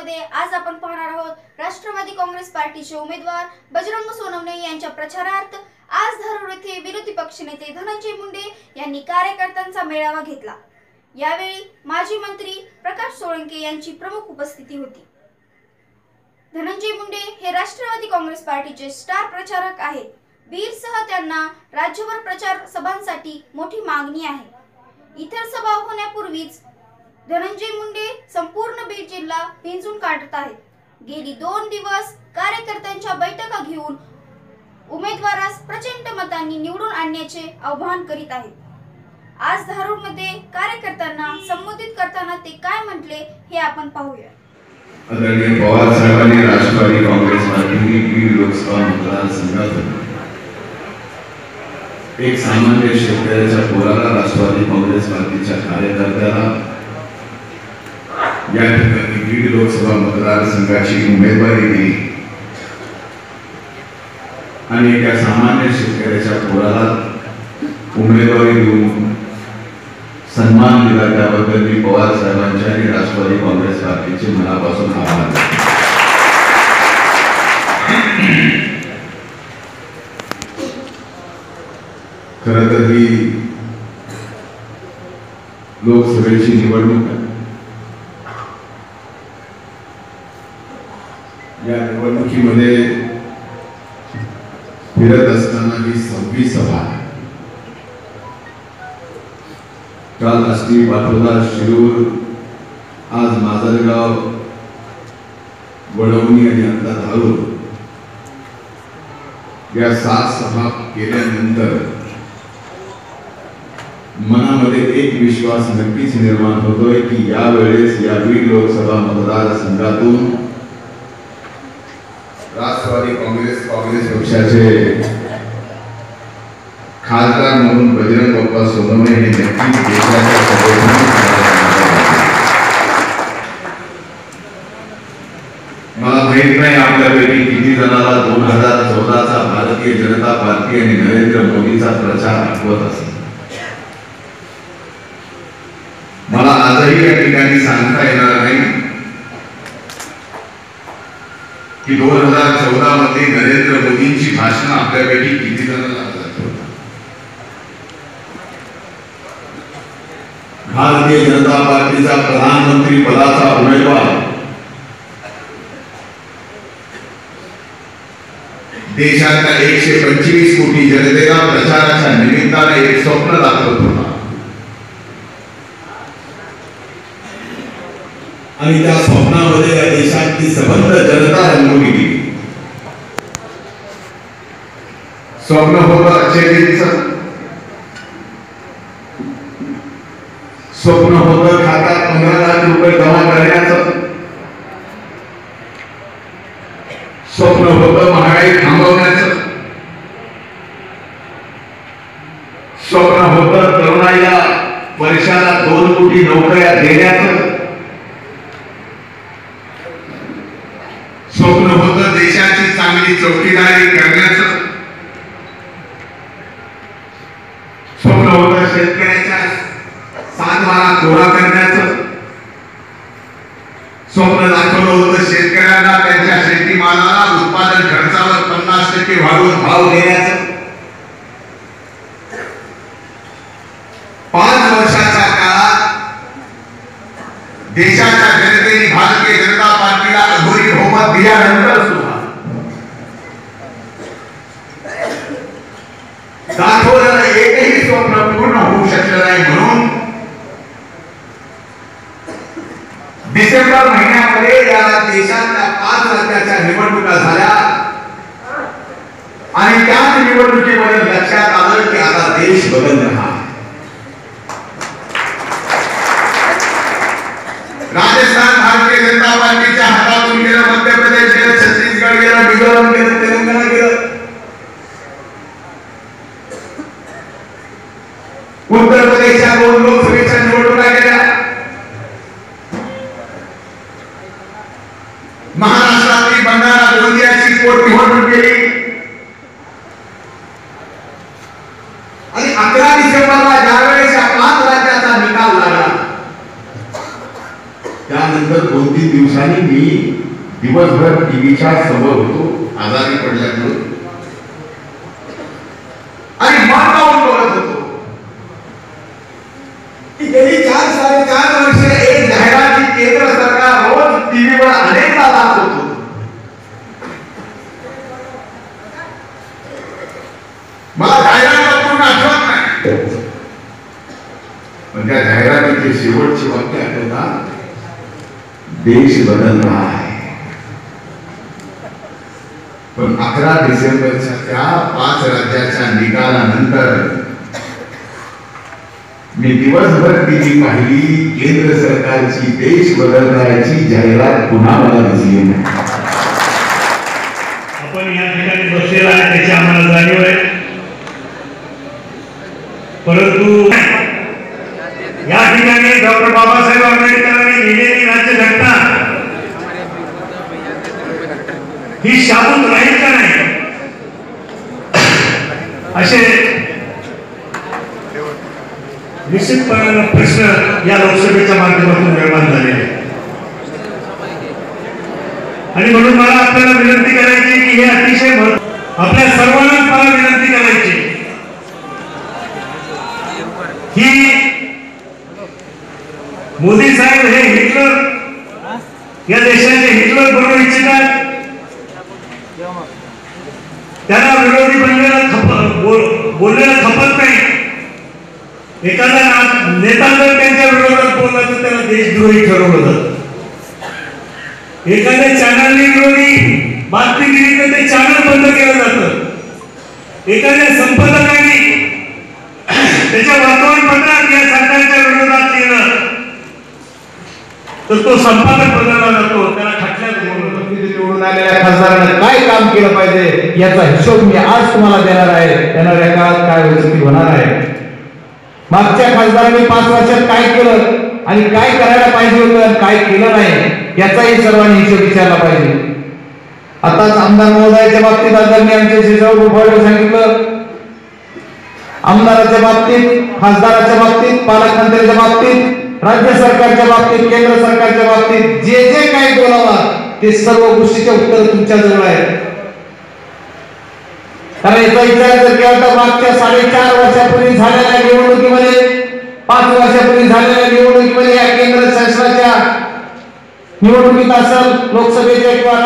मध्ये आज आपण पाहणार आहोत राष्ट्रवादी काँग्रेस पार्टीचे उमेदवार बजरंग सोनवणे यांच्या प्रचारार्थ आज धारूर येथे विरोधी पक्षनेते धनंजय मुंडे यांनी कार्यकर्त्यांचा मेळावा घेतला. यावेळी माजी मंत्री प्रकाश सोळंके यांची प्रमुख उपस्थिती होती. धनंजय मुंडे हे राष्ट्रवादी काँग्रेस पार्टीचे स्टार प्रचारक आहेत. बीडसह त्यांना राज्यभर प्रचार सभांसाठी मोठी मागणी आहे. इतर सभा होण्यापूर्वीच धनंजय मुंडे संपूर्ण बीड जिल्हा पिंजून काढत आहेत. गेली दोन दिवस कार्यकर्त्यांच्या बैठका घेऊन उमेदवारास प्रचंड मतांनी निवडून आणण्याचे आव्हान करीत आहेत. आज धारूरमध्ये कार्यकर्त्यांना संबोधित करताना ते काय म्हटले हे आपण पाहूया. आदरणीय पवार साहेबांनी राष्ट्रवादी काँग्रेस पार्टीने बीड लोकसभा मतदारसंघात एक सामान्य शेतकऱ्याच्या पोराला राष्ट्रवादी काँग्रेस पार्टीच्या कार्यकर्त्याला या ठिकाणी बीड लोकसभा मतदारसंघाची उमेदवारी दिली. आणि एका सामान्य शेतकऱ्याच्या पोराला उमेदवारी देऊन सन्मान दिला. त्याबद्दल मी पवार साहेबांचे आणि राष्ट्रवादी काँग्रेस पार्टीचे मनापासून आभार मानतो. खरं तर ही लोकसभेची निवडणूक आहे. निवडणुकीमध्ये फिरत असताना ही सभा काल आष्टी पाटोदा शिरूर, आज माजलगाव, वडवणी आणि आता या सात सभा केल्यानंतर मनामध्ये एक विश्वास नक्कीच निर्माण होतोय की यावेळेस या राष्ट्रवादी काँग्रेस काँग्रेस पक्षाचे खासदार म्हणून बजरंग बाप्पा सोनवणे हे नक्कीच देशाच्या सर्वोत्तम मला माहीत नाही आपल्यापैकी किती जणाला दोन हजार चौदाचा भारतीय जनता पार्टी आणि नरेंद्र मोदीचा प्रचार आठवत असेल. मला आजही या ठिकाणी सांगता येणार नाही की दोन हजार चौदा मध्ये नरेंद्र मोदींची भाषणं आपल्यापैकी किती जणांना भारतीय जनता पार्टीचा प्रधानमंत्री पदाचा उमेदवार. देशातल्या एकशे पंचवीस कोटी जनतेला प्रचाराच्या निमित्ताने एक स्वप्न दाखवत होता. आणि त्या स्वप्नामध्ये या देशातली सबंध जनता रंगवली गेली. स्वप्न होतं अचेतीचं स्वप्न होतं खात्यात पंधरा लाख रुपये जमा करण्याचं. स्वप्न होतं महागाई थांबवण्याचं. स्वप्न होतं तरुणाईला वर्षाला दोन कोटी नोकऱ्या देण्याचं स्वप्न होतं देशाची चौकीदारी करण्याचं स्वप्न होत शेतकऱ्याच्या सातवारा गोळा करण्याचं. स्वप्न दाखवलं होतं शेतकऱ्यांना त्यांच्या शेतीमालाला उत्पादन खर्चावर पन्नास टक्के वाढवून भाव देण्याचं. पाच वर्षाच्या काळात देशाच्या जनतेने भारतीय जनता पार्टीला अघोरी बहुमत दिल्यानंतर डिसेंबर महिन्यामध्ये या देशातल्या पाच राज्याच्या निवडणुका झाल्या. आणि त्या निवडणुकीमध्ये लक्षात आलं की आता देश बदलणार राजस्थान भारतीय जनता पार्टीच्या हातातून गेलं मध्य प्रदेश गेलं छत्तीसगड गेलं मिझोरम गेलं तेलंगणा गेलं. उत्तर प्रदेशच्या दोन लोकसभेच्या निवडणुका गेल्या. गोंदियाची पोटनिवडणूक गेली आणि अकरा डिसेंबरला ज्यावेळेस या पाच राज्याचा निकाल लागला त्यानंतर दोन तीन दिवसांनी मी दिवसभर टीव्हीच्या समोर होतो आजारी पडल्यामुळे. आणि मान लावून बघत होतो की गेली चार साडेचार वर्ष एक जाहिरात जी केंद्र सरकार रोज टीव्हीवर अनेकदा दाखवत होतं मला जाहिरात पूर्ण आठवत पण त्या वाक्य देश पण अकरा डिसेंबरच्या त्या पाच राज्याच्या निकालानंतर मी दिवसभर टीव्ही पाहिली केंद्र सरकारची देश बदलण्याची जाहिरात पुन्हा मला दिसली आपण या ठिकाणी बसलेला आहे त्याची आम्हाला जाणीव आहे. परंतु या ठिकाणी डॉक्टर बाबासाहेब आंबेडकरांनी लिहिलेली राज्यघटना ही शाबूत राहील का नाही? असे निश्चितपणानं प्रश्न या लोकसभेच्या माध्यमातून निर्माण झाले आहे आणि म्हणून मला आपल्याला विनंती करायची की हे अतिशय आपल्या सर्वांनाच मला विनंती करायची की मोदी साहेब हे हिटलर. या देशाचे हिटलर बनवू इच्छितात. त्यांना विरोधी बनलेला खप बोललेला खपत नाही. एखादा नेता जर त्यांच्या विरोधात बोलला तर त्याला देशद्रोही ठरवलं जात. एखाद्या चॅनलने विरोधी बातमी दिली तर ते चॅनल बंद केलं जातं. एखाद्या संपादकाने त्याच्या वर्तमानपत्रात या सरकारच्या विरोधात लिहिलं तर तो संपादक बदलला जातो त्याला खटल्यात निवडून आलेल्या खासदारानं काय काम केलं पाहिजे याचा हिशोब मी आज तुम्हाला देणार आहे. येणाऱ्या काळात काय व्हायचं होणार आहे? मागच्या खासदारांनी पाच वर्षात काय केलं आणि काय करायला पाहिजे होतं काय केलं नाही याचाही सर्वांनी हिशोब विचारला पाहिजे. आताच आमदार महोदयाच्या बाबतीत आदरणीय मी शेषराव गोपाळे सांगितलं. आमदाराच्या बाबतीत खासदाराच्या बाबतीत पालकमंत्र्यांच्या बाबतीत राज्य सरकारच्या बाबतीत केंद्र सरकारच्या बाबतीत जे जे काही बोलावा ते सर्व गोष्टीचे उत्तर तुमच्या जवळ आहेत. कारण याचा विचार जर केला तर मागच्या साडेचार वर्षापूर्वी झालेल्या निवडणुकीमध्ये पाच वर्षापूर्वी झालेल्या निवडणुकीमध्ये या केंद्र शासनाच्या निवडणुकीत असेल लोकसभेच्या किंवा